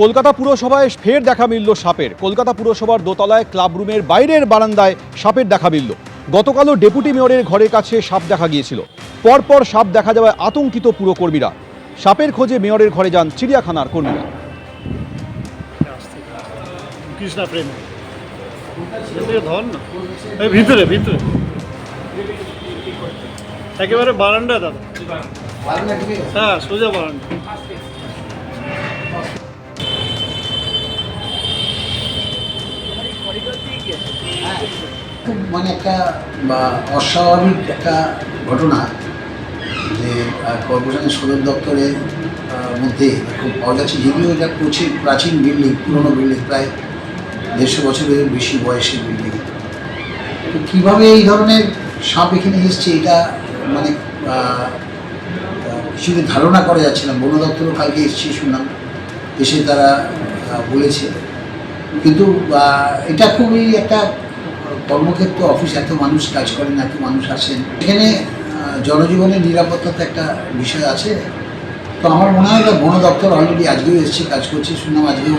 কলকাতা পুরসভায় ফের দেখা মিলল সাপের। কলকাতা পুরসভার দোতলায় ক্লাব রুমের বাইরের বারান্দায় সাপের দেখা মিলল। গতকালও ডেপুটি মেয়রের ঘরের কাছে সাপ দেখা গিয়েছিল। পরপর সাপ দেখা যাওয়ায় আতঙ্কিত পুরকর্মীরা। সাপের খোঁজে মেয়রের ঘরে যান চিড়িয়াখানার কর্মীরা। কৃষ্ণা প্রেম। ধর না। ভিতরে ভিতরে। একেবারে বারান্দা দাদা। হ্যাঁ সোজা বারান্দা খুব মানে একটা বা অস্বাভাবিক একটা ঘটনা যে কর্পোরেশনের সদর দপ্তরের মধ্যে খুব পাওয়া যাচ্ছে যদিও এটা প্রচুর প্রাচীন বিল্ডিং পুরনো বিল্ডিং প্রায় দেড়শো বছরের বেশি বয়সের বিল্ডিং। তো কীভাবে এই ধরনের সাপ এখানে এসছে এটা মানে আহ, ধারণা করা যাচ্ছে না। বন দপ্তরও কালকে এসছে শুনলাম। এসে তারা বলেছে। কিন্তু এটা খুবই একটা কর্মক্ষেত্র অফিস এত মানুষ কাজ করেন, এত মানুষ আসেন। এখানে জনজীবনের নিরাপত্তা তো একটা বিষয় আছে। তো আমার মনে হয় বন দপ্তর অলরেডি আজকেও এসছে, কাজ করছে। শুনলাম আজকেও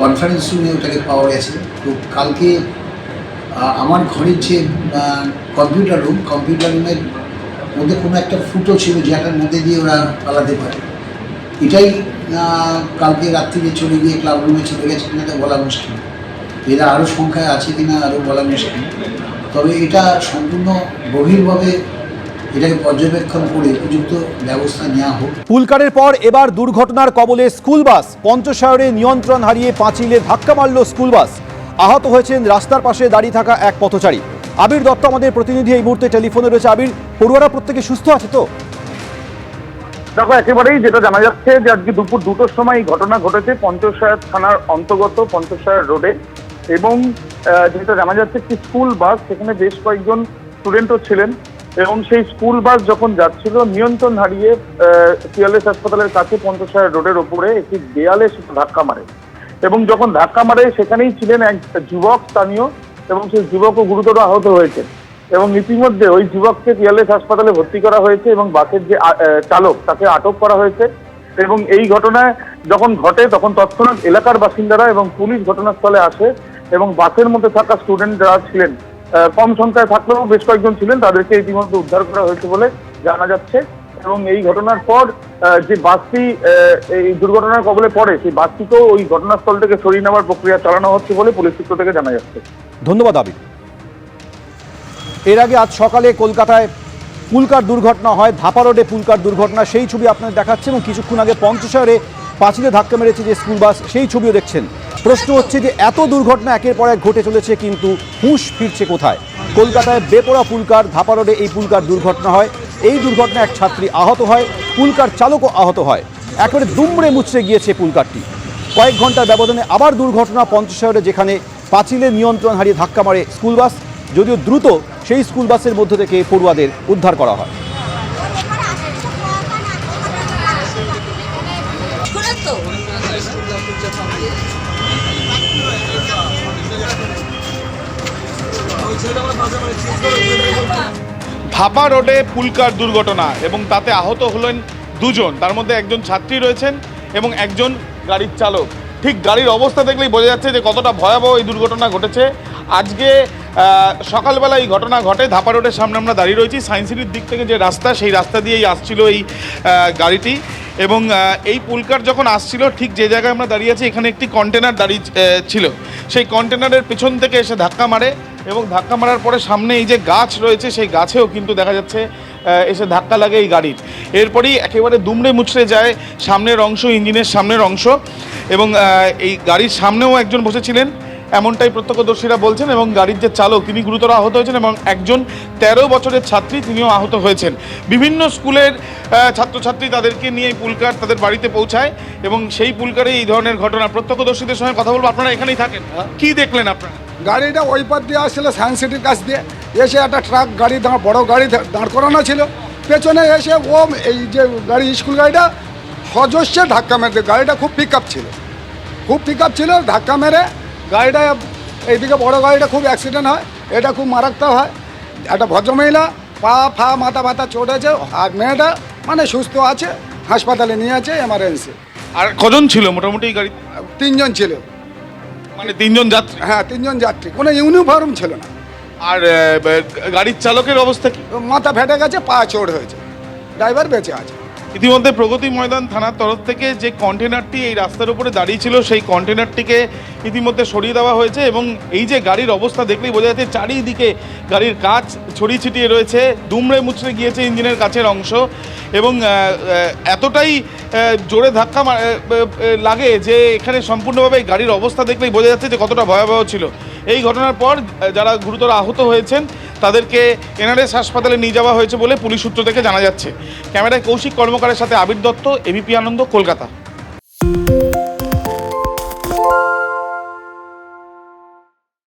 কনফারেন্স রুমে ওটাকে পাওয়া গেছে। তো কালকে আমার ঘরের যে কম্পিউটার রুম কম্পিউটার রুমের মধ্যে কোনো একটা ফুটো ছিল যেটার মধ্যে দিয়ে ওরা পালাতে পারে। এটাই কালকে রাত্রিরে চলে গিয়ে ক্লাব রুমে চলে গেছে কিনা তা বলা মুশকিল। এরা আরও সংখ্যায় আছে কিনা আরও বলা মুশকিল। তবে এটা সম্পূর্ণ গভীরভাবে এটাকে পর্যবেক্ষণ করে উপযুক্ত ব্যবস্থা নেওয়া হোক। পুলকারের পর এবার দুর্ঘটনার কবলে স্কুল বাস নিয়ন্ত্রণ হারিয়ে পাঁচিলে ধাক্কা মারল স্কুল বাস। আহত হয়েছেন রাস্তার পাশে দাঁড়িয়ে থাকা এক পথচারী। আবির দত্ত আমাদের প্রতিনিধি এই মুহূর্তে টেলিফোনে রয়েছে। আবির, পড়ুয়ারা প্রত্যেকে সুস্থ আছে তো? দেখো, একেবারেই যেটা জানা যাচ্ছে যে আজকে দুপুর দুটোর সময় এই ঘটনা ঘটেছে পঞ্চশায়র থানার অন্তর্গত পঞ্চশায়র রোডে। এবং যেটা জানা যাচ্ছে একটি স্কুল বাস, সেখানে বেশ কয়েকজন স্টুডেন্টও ছিলেন। এবং সেই স্কুল বাস যখন যাচ্ছিল, নিয়ন্ত্রণ হারিয়ে সিয়ালেস হাসপাতালের কাছে পঞ্চশায়র রোডের ওপরে একটি দেয়ালে ধাক্কা মারে। এবং যখন ধাক্কা মারে, সেখানেই ছিলেন এক যুবক স্থানীয়, এবং সেই যুবকও গুরুতর আহত হয়েছে এবং ইতিমধ্যে ওই যুবককে পিয়ারলেস হাসপাতালে ভর্তি করা হয়েছে এবং বাসের যে চালক, তাকে আটক করা হয়েছে। এবং এই ঘটনায় যখন ঘটে, তখন তৎক্ষণাৎ এলাকার বাসিন্দারা এবং পুলিশ ঘটনাস্থলে আসে এবং বাসের মধ্যে থাকা স্টুডেন্ট যারা ছিলেন কম সংখ্যায় থাকলেও বেশ কয়েকজন ছিলেন, তাদেরকে ইতিমধ্যে উদ্ধার করা হয়েছে বলে জানা যাচ্ছে। এবং এই ঘটনার পর যে বাসটি এই দুর্ঘটনার কবলে পড়ে, সেই বাসটিকেও ওই ঘটনাস্থল থেকে সরিয়ে নেওয়ার প্রক্রিয়া চালানো হচ্ছে বলে পুলিশ সূত্র থেকে জানা যাচ্ছে। ধন্যবাদ আবির এর আগে আজ সকালে কলকাতায় পুলকার দুর্ঘটনা হয়, ধাপা রোডে পুলকার দুর্ঘটনা, সেই ছবি আপনাদের দেখাচ্ছে এবং কিছুক্ষণ আগে পঞ্চশহরে পাঁচিলে ধাক্কা মেরেছে যে স্কুল বাস, সেই ছবিও দেখছেন। প্রশ্ন হচ্ছে যে এত দুর্ঘটনা একের পর এক ঘটে চলেছে, কিন্তু হুঁশ ফিরছে কোথায়? কলকাতায় বেপরা পুলকার ধাপা রোডে এই পুলকার দুর্ঘটনা হয়। এই দুর্ঘটনায় এক ছাত্রী আহত হয় পুলকার চালকও আহত হয়। একেবারে দুমড়ে মুচড়ে গিয়েছে পুলকারটি কয়েক ঘণ্টার ব্যবধানে আবার দুর্ঘটনা পঞ্চশহরে, যেখানে পাঁচিলে নিয়ন্ত্রণ হারিয়ে ধাক্কা মারে স্কুল বাস। যদিও দ্রুত সেই স্কুল বাসের মধ্য থেকে পড়ুয়াদের উদ্ধার করা হয়। ভাপা রোডে পুলকার দুর্ঘটনা এবং তাতে আহত হলেন দুজন। তার মধ্যে একজন ছাত্রী রয়েছেন এবং একজন গাড়ির চালক। ঠিক গাড়ির অবস্থা দেখলেই বোঝা যাচ্ছে যে কতটা ভয়াবহ এই দুর্ঘটনা ঘটেছে। আজকে সকালবেলা এই ঘটনা ঘটে। ধাপা রোডের সামনে আমরা দাঁড়িয়ে রয়েছি। সায়েন্স সিটির দিক থেকে যে রাস্তা, সেই রাস্তা দিয়েই আসছিল এই গাড়িটি। এবং এই পুলকার যখন আসছিল, ঠিক যে জায়গায় আমরা দাঁড়িয়ে আছি, এখানে একটি কন্টেনার দাঁড়িয়ে ছিল। সেই কন্টেনারের পেছন থেকে এসে ধাক্কা মারে এবং ধাক্কা মারার পরে সামনে এই যে গাছ রয়েছে, সেই গাছেও কিন্তু দেখা যাচ্ছে এসে ধাক্কা লাগে এই গাড়ির। এরপরই একেবারে দুমড়ে মুচড়ে যায় সামনের অংশ, ইঞ্জিনের সামনের অংশ। এবং এই গাড়ির সামনেও একজন বসেছিলেন। এমনটাই প্রত্যক্ষদর্শীরা বলছেন এবং গাড়ির যে চালক, তিনি গুরুতর আহত হয়েছেন এবং একজন তেরো বছরের ছাত্রী তিনিও আহত হয়েছেন। বিভিন্ন স্কুলের ছাত্রছাত্রী তাদেরকে নিয়ে পুলকার তাদের বাড়িতে পৌঁছায় এবং সেই পুলকারে এই ধরনের ঘটনা। প্রত্যক্ষদর্শীদের সঙ্গে কথা বলব, আপনারা এখানেই থাকেন। কি দেখলেন আপনারা? গাড়িটা ওই পার দিয়ে আসছিল সায়েন্স সিটির কাছ দিয়ে। এসে একটা ট্রাক গাড়ি দাঁড়, বড় গাড়ি দাঁড় করানো ছিল। পেছনে এসে ও এই যে গাড়ি, স্কুল গাড়িটা, হজস্যে ধাক্কা মেরে, গাড়িটা খুব পিক ছিল। খুব পিক ছিল, ধাক্কা মেরে গাড়িটা এইদিকে বড় গাড়িটা খুব অ্যাক্সিডেন্ট হয় এটা খুব মারাত্মক হয়। একটা ভদ্রমহিলা পা ফা মাথা ব্যথা চোট আছে আর মেয়েটা মানে সুস্থ আছে হাসপাতালে নিয়ে আছে এমার্জেন্সি আর কজন ছিল মোটামুটি গাড়ি? তিনজন ছিল। মানে তিনজন যাত্রী? হ্যাঁ তিনজন যাত্রী। কোনো ইউনিফর্ম ছিল না। আর গাড়ির চালকের অবস্থা কি? মাথা ফেটে গেছে পা চোর হয়েছে। ড্রাইভার বেঁচে আছে। ইতিমধ্যে প্রগতি ময়দান থানার তরফ থেকে যে কন্টেনারটি এই রাস্তার উপরে দাঁড়িয়ে ছিল, সেই কন্টেনারটিকে ইতিমধ্যে সরিয়ে দেওয়া হয়েছে এবং এই যে গাড়ির অবস্থা দেখলেই বোঝা যাচ্ছে চারিদিকে গাড়ির কাজ ছড়িয়ে ছিটিয়ে রয়েছে, দুমড়ে মুচড়ে গিয়েছে ইঞ্জিনের কাছের অংশ এবং এতটাই জোরে ধাক্কা লাগে যে এখানে সম্পূর্ণভাবে গাড়ির অবস্থা দেখলেই বোঝা যাচ্ছে যে কতটা ভয়াবহ ছিল। এই ঘটনার পর যারা গুরুতর আহত হয়েছেন তাদেরকে এনআরএস হাসপাতালে নিয়ে যাওয়া হয়েছে বলে পুলিশ সূত্র থেকে জানা যাচ্ছে। ক্যামেরায় কৌশিক কর্মকারের সাথে আবির দত্ত এবিপি আনন্দ, কলকাতা।